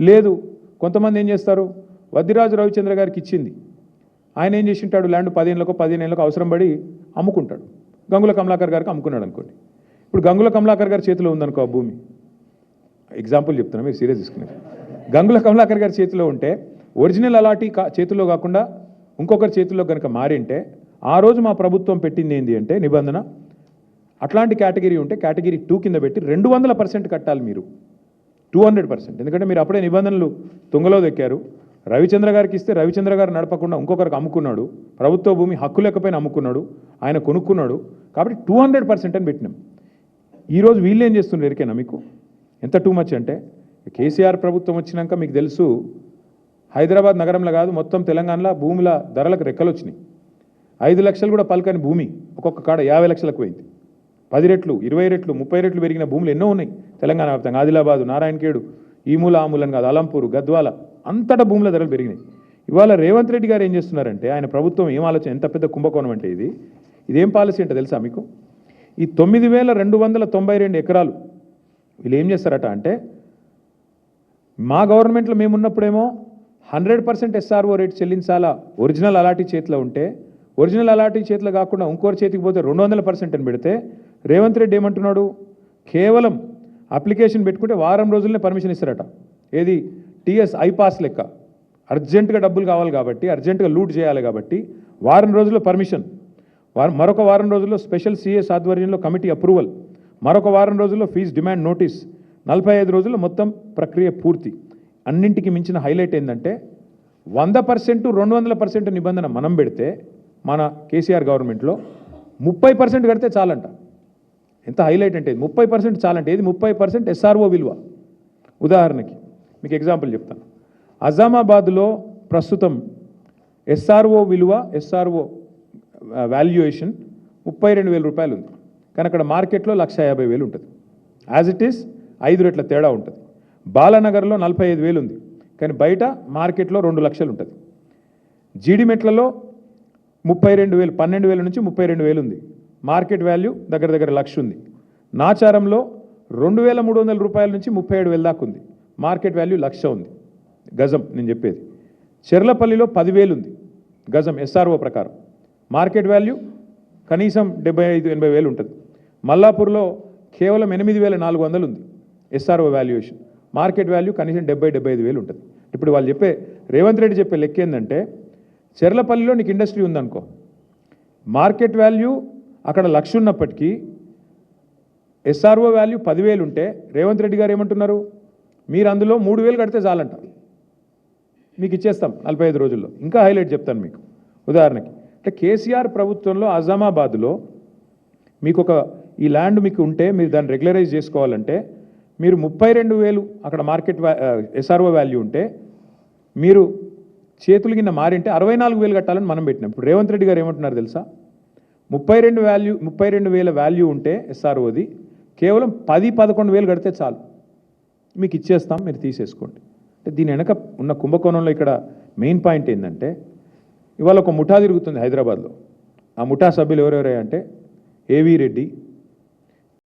లేదు. కొంతమంది ఏం చేస్తారు? వద్దిరాజు రవిచంద్ర గారికి ఇచ్చింది. ఆయన ఏం చేసి ఉంటాడు ల్యాండ్ పదిహేనులకు పదిహేనులకు అవసరం పడి అమ్ముకుంటాడు. గంగుల కమలాకర్ గారికి అమ్ముకున్నాడు అనుకోండి. ఇప్పుడు గంగుల కమలాకర్ గారి చేతిలో ఉందనుకో ఆ భూమి. ఎగ్జాంపుల్ చెప్తున్నా మీరు సీరియస్ తీసుకున్నారు. గంగుల కమలాకర్ గారి చేతిలో ఉంటే ఒరిజినల్ అలాంటి కా చేతిలో కాకుండా ఇంకొకరి చేతిలో కనుక మారింటే ఆ రోజు మా ప్రభుత్వం పెట్టింది ఏంటి అంటే నిబంధన అట్లాంటి కేటగిరీ ఉంటే కేటగిరీ టూ కింద పెట్టి రెండు వందల పర్సెంట్ కట్టాలి మీరు. Two hundred percent. ఎందుకంటే మీరు అప్పుడే నిబంధనలు తుంగలో దెక్కారు. రవిచంద్ర గారికి ఇస్తే రవిచంద్ర గారు నడపకుండా ఇంకొకరికి అమ్ముకున్నాడు. ప్రభుత్వ భూమి హక్కు లేకపోయినా అమ్ముకున్నాడు. ఆయన కొనుక్కున్నాడు. కాబట్టి టూ హండ్రెడ్ పర్సెంట్ అని పెట్టినాం. ఈరోజు వీళ్ళు ఏం చేస్తున్నారు ఎరికేనా మీకు? ఎంత టూ మచ్ అంటే? కేసీఆర్ ప్రభుత్వం వచ్చినాక మీకు తెలుసు హైదరాబాద్ నగరంలో కాదు మొత్తం తెలంగాణలో భూముల ధరలకు రెక్కలు వచ్చినాయి ఐదు లక్షలు కూడా పలకని భూమి. ఒక్కొక్క కాడ యాభై లక్షలకు పోయింది. పది రెట్లు ఇరవై రెట్లు ముప్పై రెట్లు పెరిగిన భూములు ఎన్నో ఉన్నాయి. తెలంగాణ వ్యాప్తంగా ఆదిలాబాదు నారాయణఖేడు ఈ మూల కాదు అలంపూరు గద్వాల అంతటా భూముల ధరలు పెరిగినాయి. ఇవాళ రేవంత్ రెడ్డి గారు ఏం చేస్తున్నారంటే ఆయన ప్రభుత్వం ఏం ఆలోచన ఎంత పెద్ద కుంభకోణం అంటే ఇది? ఇదేం పాలసీ అంటే తెలుసా మీకు? ఈ తొమ్మిది వేల రెండు వందల తొంభై రెండు ఎకరాలు వీళ్ళు ఏం చేస్తారట అంటే మా గవర్నమెంట్లో మేమున్నప్పుడేమో హండ్రెడ్ పర్సెంట్ ఎస్ఆర్ఓ రేట్ చెల్లించాలా ఒరిజినల్ అలాటీ చేతిలో ఉంటే ఒరిజినల్ అలాటీ చేతిలో కాకుండా ఇంకోరి చేతికి పోతే రెండు వందల పర్సెంట్ అని పెడితే రేవంత్ రెడ్డి ఏమంటున్నాడు? కేవలం అప్లికేషన్ పెట్టుకుంటే వారం రోజులనే పర్మిషన్ ఇస్తారట. ఏది? టీఎస్ ఐపాస్ లెక్క. అర్జెంటుగా డబ్బులు కావాలి కాబట్టి అర్జెంటుగా లూట్ చేయాలి కాబట్టి వారం రోజుల్లో పర్మిషన్. వారం మరొక వారం రోజుల్లో స్పెషల్ సిఎస్ ఆధ్వర్యంలో కమిటీ అప్రూవల్. మరొక వారం రోజుల్లో ఫీజు డిమాండ్ నోటీస్. నలభై ఐదు రోజుల్లో మొత్తం ప్రక్రియ పూర్తి. అన్నింటికి మించిన హైలైట్ ఏంటంటే వంద పర్సెంట్ రెండు వందల పర్సెంట్ నిబంధన మనం పెడితే మన కేసీఆర్ గవర్నమెంట్లో ముప్పై పర్సెంట్ కడితే చాలంట. ఎంత హైలైట్ అంటే ముప్పై పర్సెంట్ చాలంటే ఏది? ముప్పై పర్సెంట్ ఎస్ఆర్ఓ విలువ. ఉదాహరణకి మీకు ఎగ్జాంపుల్ చెప్తాను. అజామాబాద్లో ప్రస్తుతం ఎస్ఆర్ఓ విలువ ఎస్ఆర్ఓ వాల్యుయేషన్ ముప్పై రెండు వేల రూపాయలు ఉంది. కానీ అక్కడ మార్కెట్లో లక్ష యాభై వేలు ఉంటుంది. యాజ్ ఇట్ ఈస్ ఐదు రెట్ల తేడా ఉంటుంది. బాలానగర్లో నలభై ఐదు వేలు ఉంది. కానీ బయట మార్కెట్లో రెండు లక్షలు ఉంటుంది. జీడిమెట్లలో ముప్పై రెండు వేలు పన్నెండు వేల నుంచి ముప్పై రెండు వేలు ఉంది. మార్కెట్ వాల్యూ దగ్గర దగ్గర లక్ష ఉంది. నాచారంలో రెండు వేల మూడు వందల రూపాయల నుంచి ముప్పై ఏడు వేల దాకా ఉంది. మార్కెట్ వాల్యూ లక్ష ఉంది. గజం నేను చెప్పేది. చెర్లపల్లిలో పదివేలు ఉంది. గజం ఎస్ఆర్ఓ ప్రకారం. మార్కెట్ వాల్యూ కనీసం డెబ్బై ఐదు ఎనభై వేలు ఉంటుంది. మల్లాపూర్లో కేవలం ఎనిమిది వేల నాలుగు వందలు ఉంది ఎస్ఆర్ఓ వాల్యుయేషన్ మార్కెట్ వాల్యూ కనీసం డెబ్బై డెబ్బై ఐదు వేలు ఉంటుంది. ఇప్పుడు వాళ్ళు చెప్పే రేవంత్ రెడ్డి చెప్పే లెక్క ఏంటంటే చెర్లపల్లిలో నీకు ఇండస్ట్రీ ఉందనుకో. మార్కెట్ వాల్యూ అక్కడ లక్ష ఉన్నప్పటికీ ఎస్ఆర్ఓ వాల్యూ పదివేలు ఉంటే రేవంత్ రెడ్డి గారు ఏమంటున్నారు? మీరు అందులో మూడు వేలు కడితే చాలంట. మీకు ఇచ్చేస్తాం నలభై ఐదు రోజుల్లో. ఇంకా హైలైట్ చెప్తాను మీకు. ఉదాహరణకి అంటే కేసీఆర్ ప్రభుత్వంలో అజామాబాద్లో మీకు ఒక ఈ ల్యాండ్ మీకు ఉంటే మీరు దాన్ని రెగ్యులరైజ్ చేసుకోవాలంటే మీరు ముప్పై రెండు వేలు అక్కడ మార్కెట్ ఎస్ఆర్ఓ వాల్యూ ఉంటే మీరు చేతులు కింద మారింటే అరవై నాలుగు వేలు కట్టాలని మనం పెట్టినాం. ఇప్పుడు రేవంత్ రెడ్డి గారు ఏమంటున్నారు తెలుసా? ముప్పై రెండు వాల్యూ ముప్పై రెండు వేల వాల్యూ ఉంటే ఎస్ఆర్ఓది కేవలం పది పదకొండు వేలు కడితే చాలు. మీకు ఇచ్చేస్తాం మీరు తీసేసుకోండి. అంటే దీని వెనక ఉన్న కుంభకోణంలో ఇక్కడ మెయిన్ పాయింట్ ఏంటంటే ఇవాళ ఒక ముఠా తిరుగుతుంది హైదరాబాద్లో. ఆ ముఠా సభ్యులు ఎవరెవరే అంటే ఏవి రెడ్డి